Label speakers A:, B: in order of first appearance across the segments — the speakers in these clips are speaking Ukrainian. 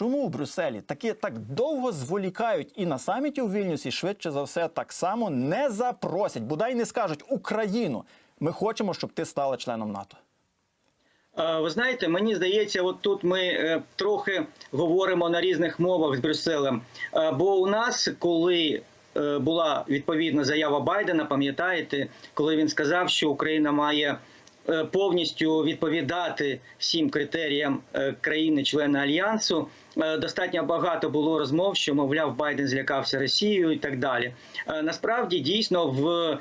A: чому в Брюсселі таки так довго зволікають і на саміті у Вільнюсі швидше за все так само не запросять, бодай не скажуть Україну. Ми хочемо, щоб ти стала членом НАТО.
B: Ви знаєте, мені здається, от тут ми е, трохи говоримо на різних мовах з Брюсселем. Бо у нас, коли е, була відповідна заява Байдена, пам'ятаєте, коли він сказав, що Україна має повністю відповідати всім критеріям е, країни-члени альянсу. е, Достатньо багато було розмов, що мовляв Байден злякався Росією і так далі. Е, Насправді дійсно в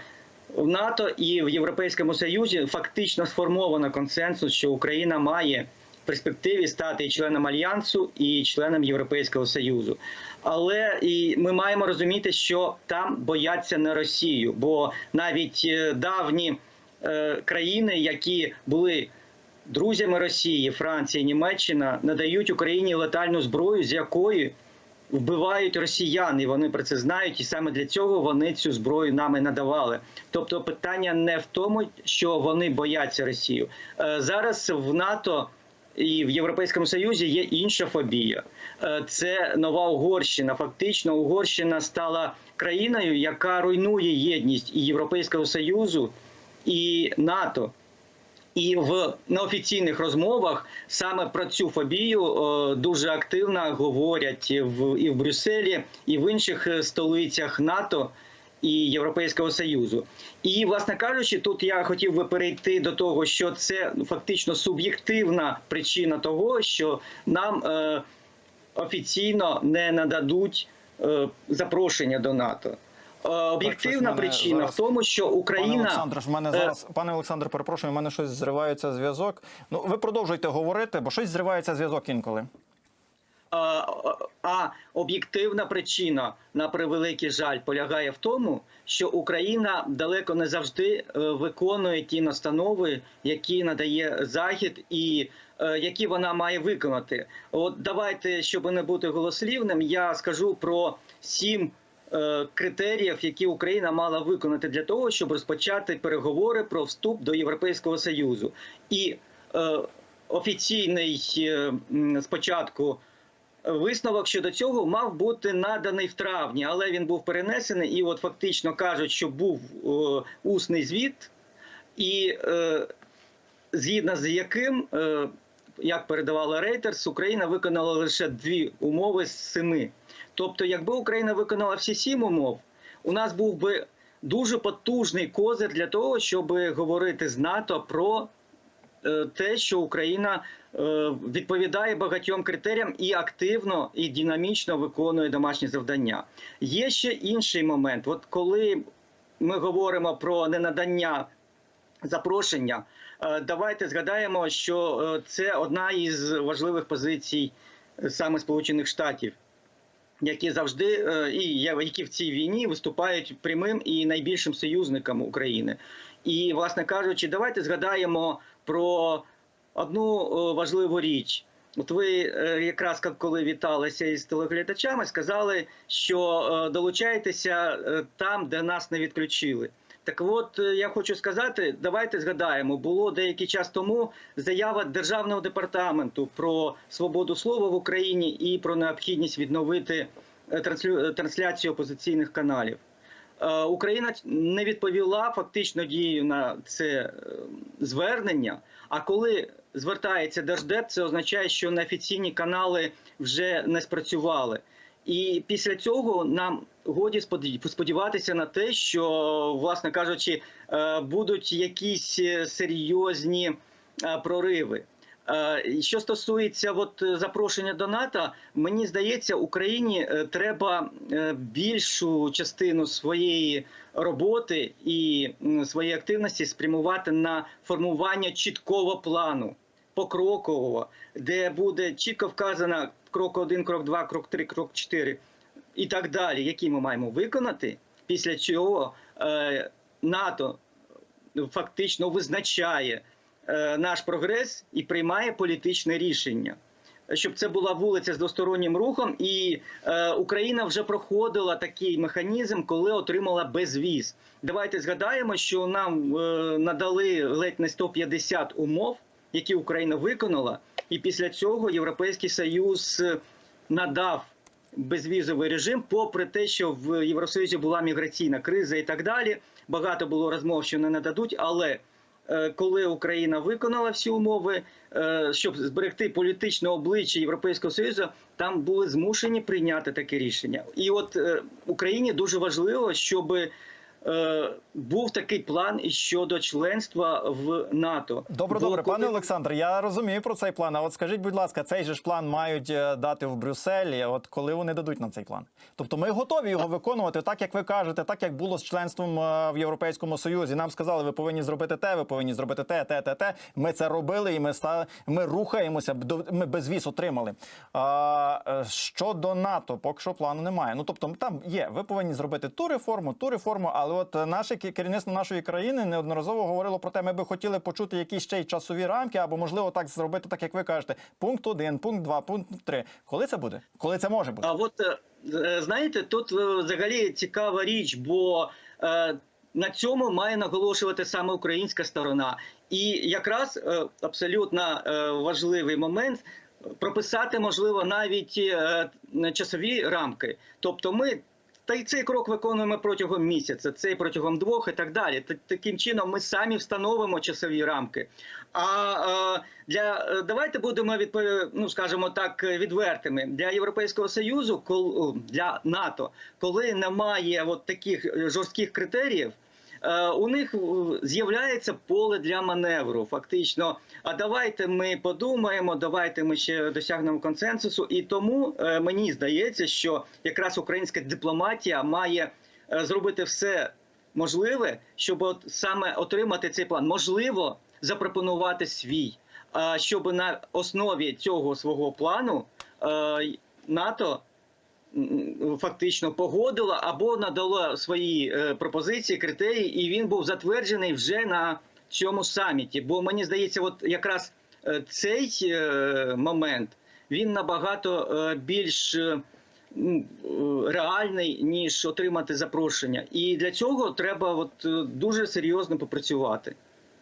B: в НАТО і в Європейському Союзі фактично сформовано консенсус, що Україна має в перспективі стати і членом альянсу і членом Європейського Союзу. Але і ми маємо розуміти, що там бояться не Росію, бо навіть е, давні е, країни, які були друзями Росії, Франція, Німеччина, надають Україні летальну зброю, з якої вбивають росіян, і вони про це знають, і саме для цього вони цю зброю нам і надавали. Тобто, питання не в тому, що вони бояться Росію Е, зараз в НАТО. І в Європейському Союзі є інша фобія. Е, Це нова Угорщина. Фактично, Угорщина стала країною, яка руйнує єдність і Європейського Союзу, і НАТО. І в неофіційних розмовах саме про цю фобію е, дуже активно говорять в і в Брюсселі, і в інших е, столицях НАТО і Європейського Союзу. І, власне кажучи, тут я хотів би перейти до того, що це фактично суб'єктивна причина того, що нам е, офіційно не нададуть запрошення до НАТО. Е, Об'єктивна причина
A: зараз-
B: в тому, що Україна
A: Пане Олександр, в мене
B: е,
A: зараз, пане Олександр, перепрошую, в мене щось зривається зв'язок. Ну, ви продовжуйте говорити, бо щось зривається зв'язок інколи.
B: А, а об'єктивна причина на превеликий жаль полягає в тому, що Україна далеко не завжди е, виконує ті настанови, які надає Захід, і е, які вона має виконати. От давайте, щоб не бути голослівним, я скажу про сім. Е, Критеріїв, які Україна мала виконати для того, щоб розпочати переговори про вступ до Європейського союзу, і е, офіційний е, спочатку Висновок щодо цього мав бути наданий в травні, але він був перенесений. І, от фактично кажуть, що був усний звіт, і згідно з яким, як передавала Рейтерс, Україна виконала лише дві умови з семи. Тобто, якби Україна виконала всі сім умов, у нас був би дуже потужний козир для того, щоб говорити з НАТО про е, те, що Україна е, відповідає багатьом критеріям і активно і динамічно виконує домашні завдання. Є ще інший момент. От коли ми говоримо про ненадання запрошення, е, давайте згадаємо, що це одна із важливих позицій саме Сполучених Штатів. Які завжди е, і які в цій війні виступають прямим і найбільшим союзником України, і власне кажучи, давайте згадаємо про одну е, важливу річ. От ви е, якраз коли віталися із телеглядачами, сказали, що долучайтеся там, де нас не відключили. Так от е, я хочу сказати, давайте згадаємо, було деякий час тому заява державного департаменту про свободу слова в Україні і про необхідність відновити е, е, трансляцію опозиційних каналів. Україна не відповіла фактично дією на це звернення. А коли звертається Держдеп, це означає, що неофіційні канали вже не спрацювали. І після цього нам годі споді- сподіватися на те, що, власне кажучи, е, будуть якісь е, серйозні е, прориви. Що стосується от запрошення до НАТО, мені здається, Україні треба більшу частину своєї роботи і своєї активності спрямувати на формування чіткого плану, покрокового, де буде чітко вказано крок 1, крок 2, крок 3, крок 4 і так далі, які ми маємо виконати, після чого е, НАТО фактично визначає е, наш прогрес і приймає політичне рішення. Щоб це була вулиця з двостороннім рухом, і е, Україна вже проходила такий механізм, коли отримала безвіз. Давайте згадаємо, що нам е, надали ледь не 150 умов, які Україна виконала, і після цього Європейський Союз надав безвізовий режим, попри те, що в Євросоюзі була міграційна криза і так далі. Багато було розмов, що не нададуть, але е, коли Україна виконала всі умови, е, щоб зберегти політичне обличчя Європейського союзу, там були змушені прийняти таке рішення. І от е, Україні дуже важливо, щоб е, був такий план щодо членства в НАТО.
A: Добре, добре,
B: коли-
A: пане Олександр. Я розумію про цей план. А от скажіть, будь ласка, цей же ж план мають е, дати в Брюсселі. От коли вони дадуть нам цей план? Тобто ми готові його виконувати, так як ви кажете, так як було з членством е, в Європейському Союзі. Нам сказали, ви повинні зробити те, ви повинні зробити те, те, те, те. Ми це робили, і ми ста ми рухаємося. Ми безвіз отримали. А е, щодо НАТО, поки що плану немає. Ну тобто, там є. Ви повинні зробити ту реформу, ту реформу. Але от е, наше ке- керівництво нашої країни неодноразово говорило про те, ми би хотіли почути якісь ще й часові рамки, або можливо так зробити, так як ви кажете. Пункт 1, пункт 2, пункт 3. Коли це буде? Коли це може бути?
B: А от е, е, знаєте, тут взагалі цікава річ, бо на цьому має наголошувати саме українська сторона, і якраз абсолютно важливий момент. Прописати можливо навіть е, часові рамки. Тобто, ми та й цей крок виконуємо протягом місяця, цей протягом двох і так далі. Та- Таким чином, ми самі встановимо часові рамки. А для давайте будемо ну, скажімо так, відвертими для Європейського союзу, для НАТО, коли немає от таких е, жорстких критеріїв. Е, У них е, з'являється поле для маневру. Фактично, а давайте ми подумаємо, давайте ми ще досягнемо консенсусу. І тому е, мені здається, що якраз українська дипломатія має зробити все можливе, щоб от саме отримати цей план. Можливо, запропонувати свій, щоб на основі цього свого плану НАТО фактично погодила або надала свої е, пропозиції, критерії, і він був затверджений вже на цьому саміті. Бо мені здається, от якраз е, цей е, момент він набагато більш реальний ніж отримати запрошення, і для цього треба от дуже серйозно попрацювати.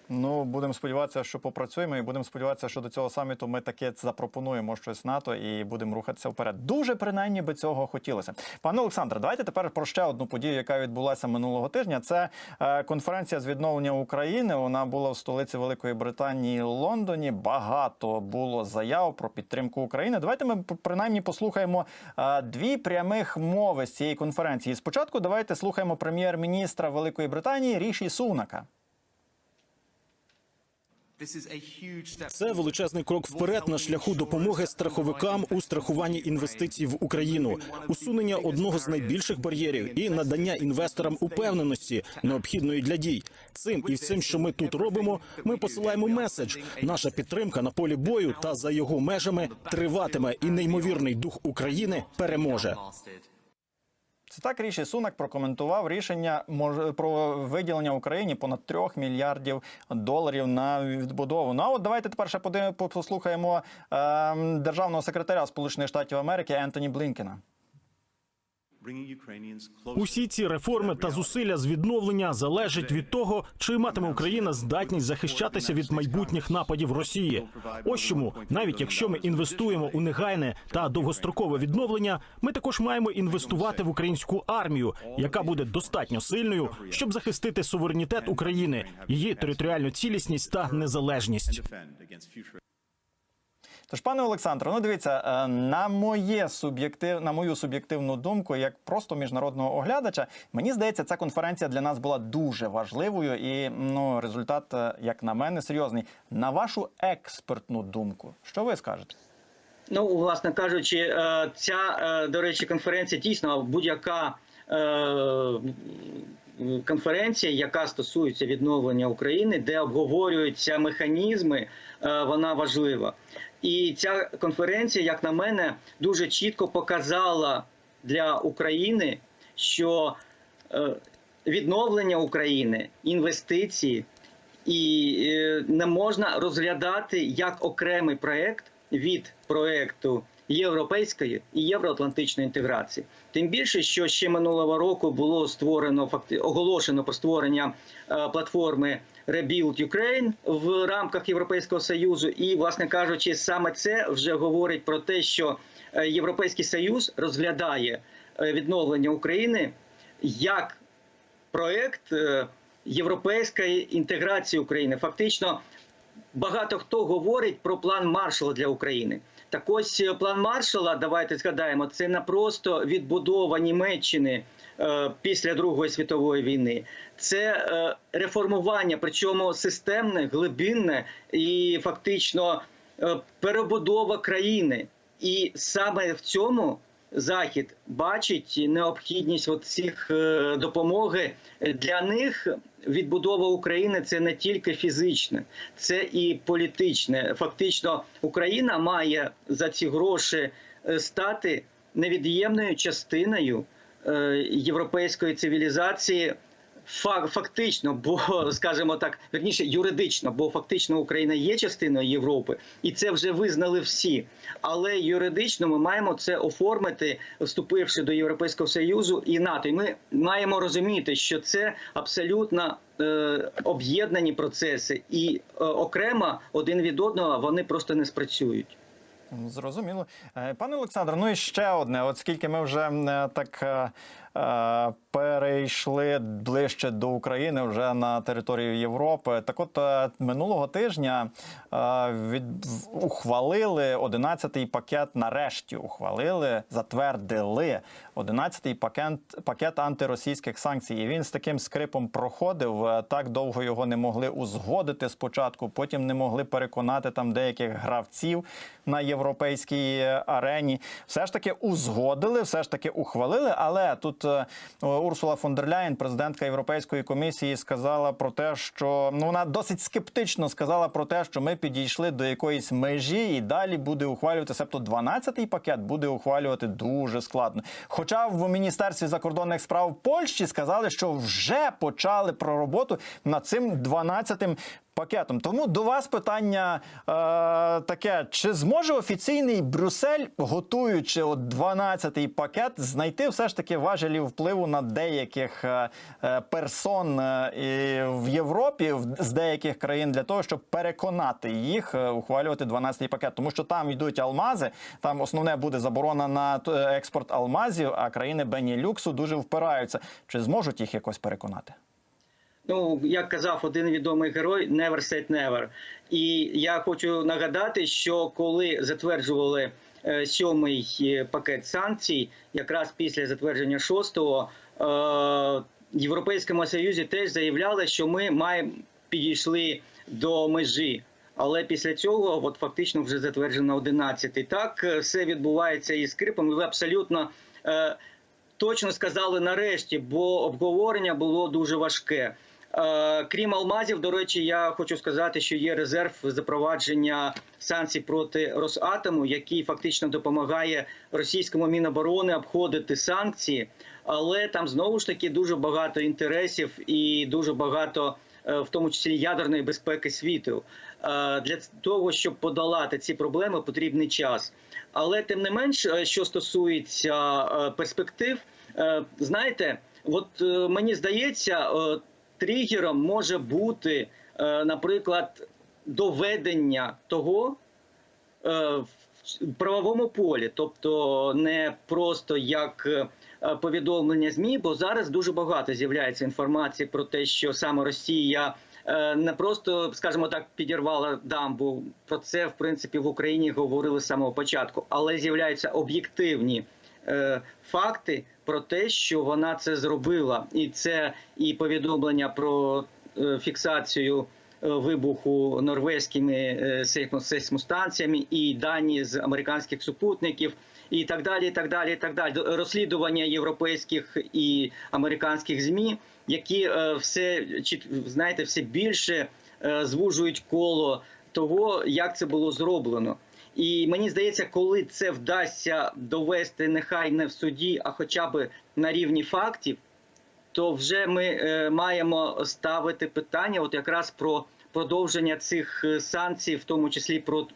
A: Ну будемо сподіватися, що попрацюємо, і будемо сподіватися, що до цього саміту ми таке запропонуємо щось НАТО і будемо рухатися вперед. Дуже принаймні би цього хотілося. Пане Олександре, давайте тепер про ще одну подію, яка відбулася минулого тижня. Це е, конференція з відновлення України. Вона була в столиці Великої Британії Лондоні. Багато було заяв про підтримку України. Давайте ми принаймні послухаємо е, дві прямих мови з цієї конференції. Спочатку давайте слухаємо прем'єр-міністра Великої Британії Ріші Сунака.
C: Це величезний крок вперед на шляху допомоги страховикам у страхуванні інвестицій в Україну, усунення одного з найбільших бар'єрів і надання інвесторам упевненості, необхідної для дій. Цим і всім, що ми тут робимо, ми посилаємо меседж. Наша підтримка на полі бою та за його межами триватиме, і неймовірний дух України переможе.
A: Так Ріші Сунак прокоментував рішення про виділення Україні понад 3 мільярдів доларів на відбудову. Ну а от давайте тепер ще послухаємо ем, державного секретаря Сполучених Штатів Америки Ентоні Блінкена.
D: Усі ці реформи та зусилля з відновлення залежать від того, чи матиме Україна здатність захищатися від майбутніх нападів Росії. Ось чому, навіть якщо ми інвестуємо у негайне та довгострокове відновлення, ми також маємо інвестувати в українську армію, яка буде достатньо сильною, щоб захистити суверенітет України, її територіальну цілісність та незалежність.
A: Тож, пане Олександре, ну дивіться, е, на моє суб'єктив, на мою суб'єктивну думку, як просто міжнародного оглядача, мені здається, ця конференція для нас була дуже важливою, і ну результат, е, як на мене, серйозний. На вашу експертну думку, що ви скажете?
B: Ну, власне кажучи, е, ця, до речі, конференція дійсно будь-яка конференція, яка стосується відновлення України, де обговорюються механізми, вона важлива. І ця конференція, як на мене, дуже чітко показала для України, що е, відновлення України, інвестиції і е, не можна розглядати як окремий проект від проекту європейської і євроатлантичної інтеграції. Тим більше, що ще минулого року було створено оголошено про створення е, платформи Rebuild Ukraine в рамках Європейського союзу, і, власне кажучи, саме це вже говорить про те, що е, Європейський Союз розглядає е, відновлення України як проект е, європейської інтеграції України. Фактично, багато хто говорить про план Маршала для України. Так ось план Маршала, давайте згадаємо, це не просто відбудова Німеччини після Другої світової війни. Це е, реформування, причому системне, глибинне і фактично е, перебудова країни. І саме в цьому Захід бачить необхідність цих е, допомоги для них. Відбудова України це не тільки фізичне, це і політичне. Фактично, Україна має за ці гроші е, стати невід'ємною частиною е, європейської цивілізації. Фактично, бо скажімо так, верніше юридично, бо фактично Україна є частиною Європи, і це вже визнали всі. Але юридично ми маємо це оформити, вступивши до Європейського союзу і НАТО. І ми маємо розуміти, що це абсолютно е, об'єднані процеси, і е, окремо один від одного вони просто не спрацюють.
A: Зрозуміло. Е, Пане Олександр, ну і ще одне. оскільки ми вже е, так е, перейшли ближче до України, вже на територію Європи. Так от е, минулого тижня е, від, ухвалили 11-й пакет, нарешті ухвалили, затвердили 11-й пакет, пакет антиросійських санкцій. І він з таким скрипом проходив. Е, Так довго його не могли узгодити спочатку, потім не могли переконати там деяких гравців на європейській е, арені. Все ж таки узгодили, все ж таки ухвалили. Але тут е, Урсула фон дер Ляєн, президентка Європейської комісії, сказала про те, що ну вона досить скептично сказала про те, що ми підійшли до якоїсь межі, і далі буде ухвалювати, себто 12-й пакет буде ухвалювати дуже складно. Хоча в міністерстві закордонних справ Польщі сказали, що вже почали про роботу над цим 12-м пакетом. Тому до вас питання е, таке: чи зможе офіційний Брюссель, готуючи от 12-й пакет, знайти все ж таки важелі впливу на деяких е, е, персон е, в Європі в- з деяких країн для того, щоб переконати їх е, ухвалювати 12-й пакет, тому що там йдуть алмази. Там основне буде заборона на е, експорт алмазів, а країни Бенілюксу дуже впираються. Чи зможуть їх якось переконати?
B: Ну, як казав один відомий герой, never say never. І я хочу нагадати, що коли затверджували е, сьомий е, пакет санкцій, якраз після затвердження шостого, е, в Європейському Союзі теж заявляли, що ми маємо підійшли до межі. Але після цього, от фактично, вже затверджено 11-й. Так е, все відбувається із скрипом. Ви абсолютно е, точно сказали нарешті, бо обговорення було дуже важке. Е, Крім алмазів, до речі, я хочу сказати, що є резерв запровадження санкцій проти Росатому, який фактично допомагає російському міноборони обходити санкції. Але там знову ж таки дуже багато інтересів і дуже багато, е, в тому числі ядерної безпеки світу. Е, Для того щоб подолати ці проблеми, потрібний час. Але тим не менш, що стосується перспектив, знаєте, от мені здається, тригером може бути, е, наприклад, доведення того е, в правовому полі, тобто не просто як е, повідомлення змі, бо зараз дуже багато з'являється інформації про те, що саме Росія. Не просто, скажімо так, підірвала дамбу. Про це в принципі в Україні говорили з самого початку, але з'являються об'єктивні факти про те, що вона це зробила, і це і повідомлення про е, фіксацію е, вибуху норвезькими е, сейсмостанціями, і дані з американських супутників. І так далі, і так далі, і так далі. Розслідування європейських і американських змі, які все знаєте, все більше звужують коло того, як це було зроблено. І мені здається, коли це вдасться довести нехай не в суді, а хоча б на рівні фактів, то вже ми е, маємо ставити питання, от якраз про продовження цих е, санкцій, в тому числі про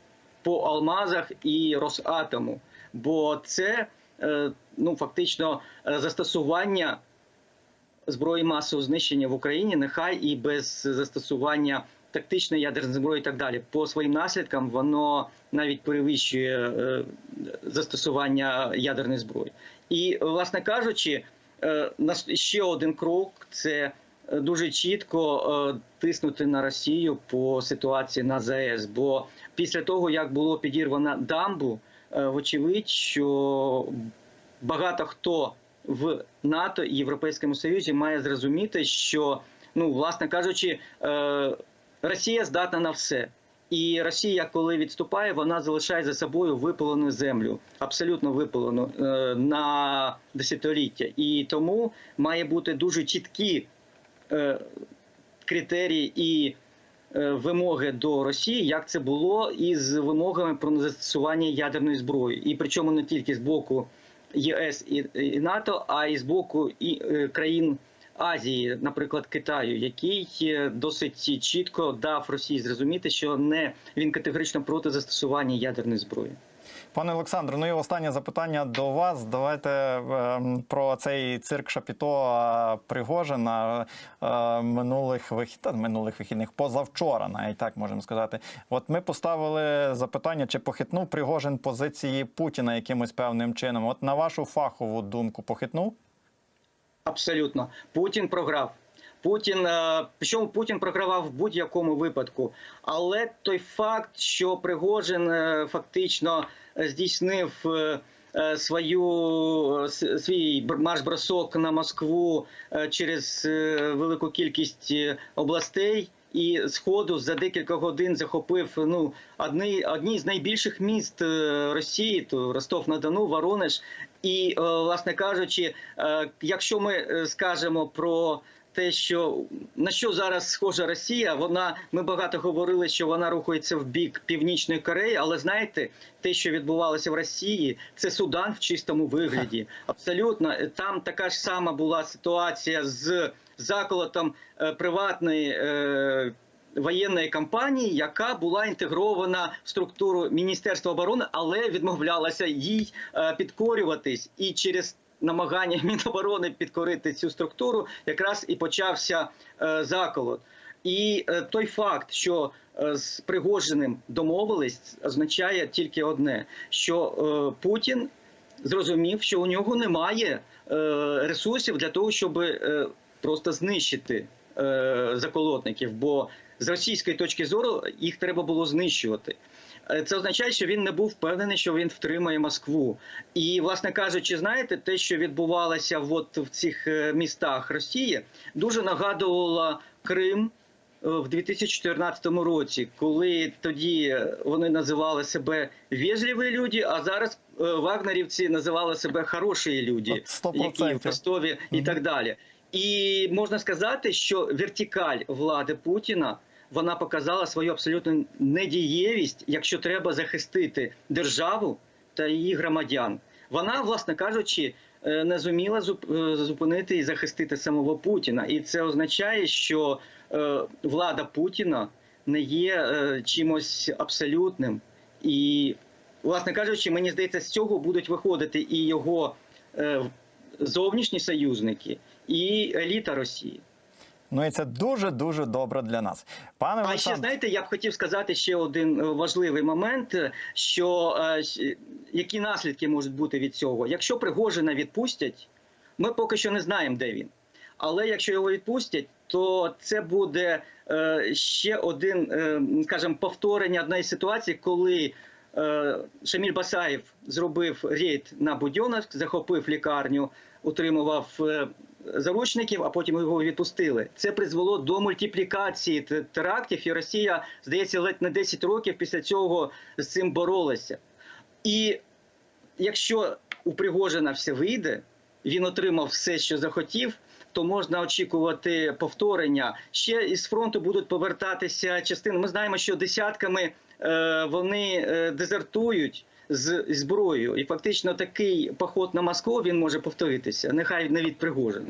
B: по алмазах і Росатому. Бо це е, ну фактично застосування зброї масового знищення в Україні, нехай і без застосування тактичної ядерної зброї і так далі. По своїм наслідкам воно навіть перевищує е, застосування ядерної зброї. І, власне кажучи, е, ще один крок це е, дуже чітко тиснути на Росію по ситуації на ЗАЕС. Бо після того, як було підірвано дамбу, вочевидь, що багато хто в НАТО і Європейському Союзі має зрозуміти, що, ну, власне кажучи, Росія здатна на все. І Росія, коли відступає, вона залишає за собою випалену землю, абсолютно випалену е, на десятиліття. І тому має бути дуже чіткі е, критерії і е, вимоги до Росії, як це було із вимогами про незастосування ядерної зброї, і причому не тільки з боку ЄС і, і НАТО, а й з боку і країн Азії, наприклад, Китаю, який е, досить чітко дав Росії зрозуміти, що не він категорично проти застосування ядерної зброї.
A: Пане Олександре, ну і останнє запитання до вас. Давайте ем, про цей цирк Шапіто е, Пригожина е, минулих вихід... минулих вихідних, позавчора, навіть так можемо сказати. От ми поставили запитання, чи похитнув Пригожин позиції Путіна якимось певним чином. От на вашу фахову думку, похитнув?
B: Абсолютно, Путін програв. Путін, е, причому Путін програвав в будь-якому випадку. Але той факт, що Пригожин е, фактично е, здійснив свою свій бр- марш-бросок на Москву через велику кількість областей. І сходу за декілька годин захопив ну одні, одні з найбільших міст е, Росії, то Ростов-на-Дону, Воронеж. І, е, власне кажучи, е, якщо ми скажемо про те, що на що зараз схожа Росія, вона ми багато говорили, що вона рухається в бік Північної Кореї, але знаєте, те, що відбувалося в Росії, це Судан в чистому вигляді. Абсолютно там така ж сама була ситуація з заколотом е, приватної. Е, Воєнної кампанії, яка була інтегрована в структуру Міністерства оборони, але відмовлялася їй е, підкорюватись, і через намагання Міноборони підкорити цю структуру, якраз і почався е, заколот. І е, той факт, що е, з Пригожиним домовились, означає тільки одне: що Путін зрозумів, що у нього немає ресурсів для того, щоб просто знищити заколотників. Бо з російської точки зору їх треба було знищувати. Е, Це означає, що він не був впевнений, що він втримає Москву. І, власне кажучи, знаєте, те, що відбувалося от в цих е, містах Росії, дуже нагадувало Крим е, в 2014 році, коли тоді вони називали себе вежливі люди, а зараз вагнерівці називали себе хороші люди,
A: 100%.
B: які в Ростові і
A: Мгм.
B: так далі. І можна сказати, що вертикаль влади Путіна вона показала свою абсолютну недієвість, якщо треба захистити державу та її громадян. Вона, власне кажучи, е, не зуміла е, зупинити і захистити самого Путіна. І це означає, що е, влада Путіна не є чимось абсолютним. І, власне кажучи, мені здається, з цього будуть виходити і його зовнішні союзники, і еліта Росії.
A: Ну і це дуже дуже добре для нас. Пане
B: А ще знаєте, я б хотів сказати ще один е, важливий момент, е, що е, які наслідки можуть бути від цього. Якщо Пригожина відпустять, ми поки що не знаємо, де він. Але якщо його відпустять, то це буде е, ще один, е, скажімо, повторення однієї ситуації, коли е, Шаміль Басаєв зробив рейд на Будьонськ, захопив лікарню, утримував е, заручників, а потім його відпустили. Це призвело до мультиплікації терактів, і Росія, здається, ледь не 10 років після цього з цим боролася. І якщо у Пригожина все вийде, він отримав все, що захотів. То можна очікувати повторення. Ще із фронту будуть повертатися частини. Ми знаємо, що десятками е, вони е, дезертують з зброєю, і фактично такий поход на Москву він може повторитися. Нехай навіть Пригожина.